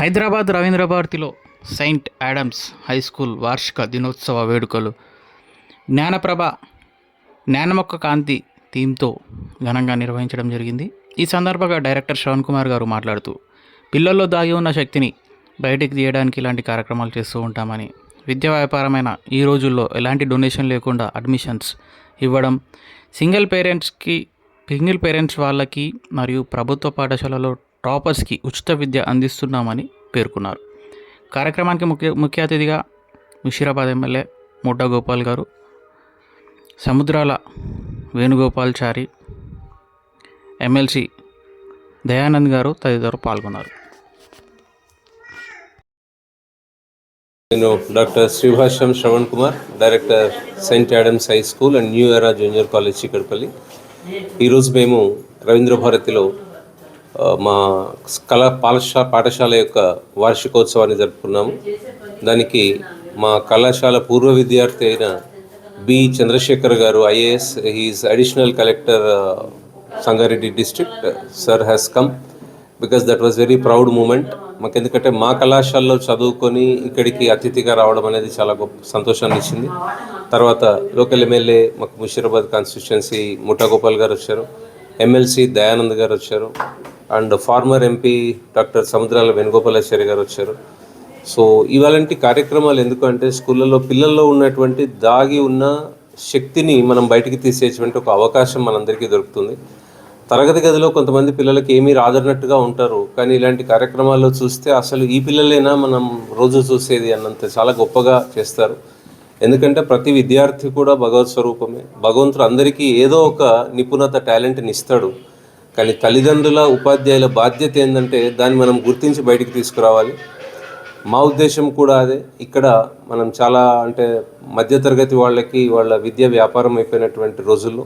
హైదరాబాద్ రవీంద్ర భారతిలో Saint Adams high school వార్షిక దినోత్సవ వేడుకలు. జ్ఞానప్రభ జ్ఞానమొక్క కాంతి థీమ్తో ఘనంగా నిర్వహించడం జరిగింది. ఈ సందర్భంగా డైరెక్టర్ శ్రవణ్ కుమార్ గారు మాట్లాడుతూ పిల్లల్లో దాగి ఉన్న శక్తిని బయటికి తీయడానికి ఇలాంటి కార్యక్రమాలు చేస్తూ ఉంటామని విద్యా వ్యాపారమైన ఈ రోజుల్లో ఎలాంటి డొనేషన్ లేకుండా అడ్మిషన్స్ ఇవ్వడం సింగిల్ పేరెంట్స్కి సింగిల్ పేరెంట్స్ వాళ్ళకి మరియు ప్రభుత్వ పాఠశాలలో టాపర్స్కి ఉచిత విద్య అందిస్తున్నామని పేర్కొన్నారు. కార్యక్రమానికి ముఖ్య ముఖ్య అతిథిగా ముషీరాబాద్ ఎమ్మెల్యే ముడ్డా గోపాల్ గారు సముద్రాల వేణుగోపాల్చారి ఎమ్మెల్సీ దయానంద్ గారు తదితరులు పాల్గొన్నారు. నేను doctor Sribhashyam Sravan Kumar director saint Adams high school and new era junior college Chikkadpally ఈరోజు మేము రవీంద్ర భారతిలో మా కళా పాఠశా పాఠశాల యొక్క వార్షికోత్సవాన్ని జరుపుకున్నాము. దానికి మా కళాశాల పూర్వ విద్యార్థి అయిన B Chandrashekar garu IAS he's additional collector Sangareddy district sir has come. Because that was very proud moment. మాకు ఎందుకంటే మా కళాశాలలో చదువుకొని ఇక్కడికి అతిథిగా రావడం అనేది చాలా గొప్ప సంతోషాన్ని ఇచ్చింది. తర్వాత లోకల్ ఎమ్మెల్యే మాకు ముషీరాబాద్ కాన్స్టిట్యున్సీ ముఠాగోపాల్ గారు వచ్చారు. ఎమ్మెల్సీ దయానంద్ గారు వచ్చారు. And former MP doctor Samudrala Venugopalachari garu వచ్చారు. సో ఇవాళంటి కార్యక్రమాలు ఎందుకంటే స్కూళ్ళల్లో పిల్లల్లో ఉన్నటువంటి దాగి ఉన్న శక్తిని మనం బయటికి తీసేటువంటి ఒక అవకాశం మనందరికీ దొరుకుతుంది. తరగతి గదిలో కొంతమంది పిల్లలకి ఏమీ రాదన్నట్టుగా ఉంటారు. కానీ ఇలాంటి కార్యక్రమాల్లో చూస్తే అసలు ఈ పిల్లలైనా మనం రోజు చూసేది అన్నంత చాలా గొప్పగా చేస్తారు. ఎందుకంటే ప్రతి విద్యార్థి కూడా భగవత్ స్వరూపమే. భగవంతుడు అందరికీ ఏదో ఒక నిపుణత టాలెంట్ని ఇస్తాడు. కానీ తల్లిదండ్రుల ఉపాధ్యాయుల బాధ్యత ఏంటంటే దాన్ని మనం గుర్తించి బయటికి తీసుకురావాలి. మా ఉద్దేశం కూడా అదే. ఇక్కడ మనం చాలా అంటే మధ్యతరగతి వాళ్ళకి వాళ్ళ విద్య వ్యాపారం అయిపోయినటువంటి రోజుల్లో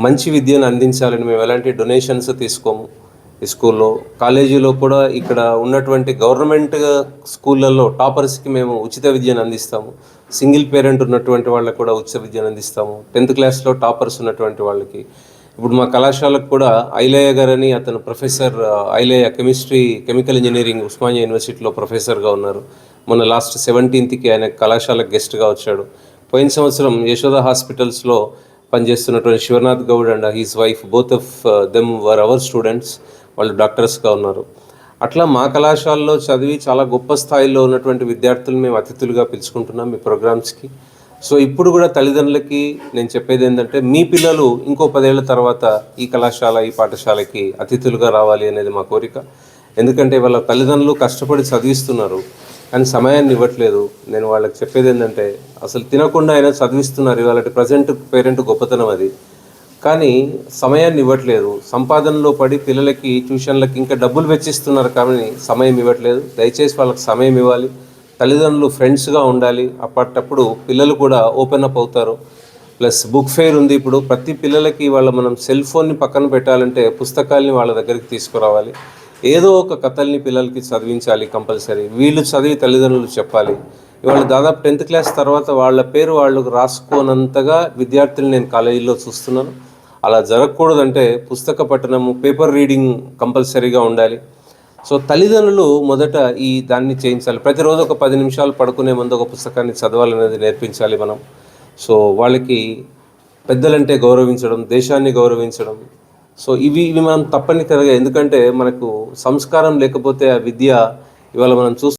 మంచి విద్యను అందించాలని మేము ఎలాంటి డొనేషన్స్ తీసుకోము. ఈ స్కూల్లో కాలేజీలో కూడా ఇక్కడ ఉన్నటువంటి గవర్నమెంట్ స్కూళ్ళల్లో టాపర్స్కి మేము ఉచిత విద్యను అందిస్తాము. సింగిల్ పేరెంట్ ఉన్నటువంటి వాళ్ళకి కూడా ఉచిత విద్యను అందిస్తాము. టెన్త్ క్లాస్లో టాపర్స్ ఉన్నటువంటి వాళ్ళకి. ఇప్పుడు మా కళాశాలకు కూడా ఐలయ్య గారని అతను professor Ailayya chemistry chemical engineering Osmania యూనివర్సిటీలో ప్రొఫెసర్గా ఉన్నారు. మొన్న లాస్ట్ సెవెంటీన్త్కి ఆయన కళాశాలకు గెస్ట్గా వచ్చాడు. పోయిన సంవత్సరం యశోద హాస్పిటల్స్లో పనిచేస్తున్నటువంటి Shivanath Goud and his wife both of them were our students వాళ్ళు డాక్టర్స్గా ఉన్నారు. అట్లా మా కళాశాలలో చదివి చాలా గొప్ప స్థాయిలో ఉన్నటువంటి విద్యార్థులు మేము అతిథులుగా పిలుచుకుంటున్నాం మీ ప్రోగ్రామ్స్కి. సో ఇప్పుడు కూడా తల్లిదండ్రులకి నేను చెప్పేది ఏంటంటే మీ పిల్లలు ఇంకో పదేళ్ళ తర్వాత ఈ కళాశాల ఈ పాఠశాలకి అతిథులుగా రావాలి అనేది మా కోరిక. ఎందుకంటే వాళ్ళ తల్లిదండ్రులు కష్టపడి చదివిస్తున్నారు కానీ సమయాన్ని ఇవ్వట్లేదు. నేను వాళ్ళకి చెప్పేది ఏంటంటే అసలు తినకుండా అయినా చదివిస్తున్నారు ఇవాళ ప్రజెంట్ పేరెంట్ గొప్పతనం అది. కానీ సమయాన్ని ఇవ్వట్లేదు. సంపాదనలో పడి పిల్లలకి ట్యూషన్లకి ఇంకా డబ్బులు వెచ్చిస్తున్నారు కానీ సమయం ఇవ్వట్లేదు. దయచేసి వాళ్ళకి సమయం ఇవ్వాలి. తల్లిదండ్రులు ఫ్రెండ్స్గా ఉండాలి. అప్పటప్పుడు పిల్లలు కూడా ఓపెన్ అప్ అవుతారు. ప్లస్ బుక్ ఫెయిర్ ఉంది ఇప్పుడు. ప్రతి పిల్లలకి వాళ్ళ మనం సెల్ ఫోన్ని పక్కన పెట్టాలంటే పుస్తకాల్ని వాళ్ళ దగ్గరికి తీసుకురావాలి. ఏదో ఒక కథల్ని పిల్లలకి చదివించాలి కంపల్సరీ. వీళ్ళు చదివి తల్లిదండ్రులు చెప్పాలి. ఇవాళ దాదాపు టెన్త్ క్లాస్ తర్వాత వాళ్ళ పేరు వాళ్ళు రాసుకోనంతగా విద్యార్థులు నేను కాలేజీలో చూస్తున్నాను. అలా జరగకూడదంటే పుస్తక పఠనము పేపర్ రీడింగ్ కంపల్సరీగా ఉండాలి. సో తల్లిదండ్రులు మొదట ఈ దాన్ని చేయించాలి. ప్రతిరోజు ఒక పది నిమిషాలు పడుకునే ముందు ఒక పుస్తకాన్ని చదవాలనేది నేర్పించాలి మనం. సో వాళ్ళకి పెద్దలంటే గౌరవించడం దేశాన్ని గౌరవించడం. సో ఇవి ఇవి మనం తప్పనిసరిగా ఎందుకంటే మనకు సంస్కారం లేకపోతే ఆ విద్య ఇవాళ మనం చూస్తూ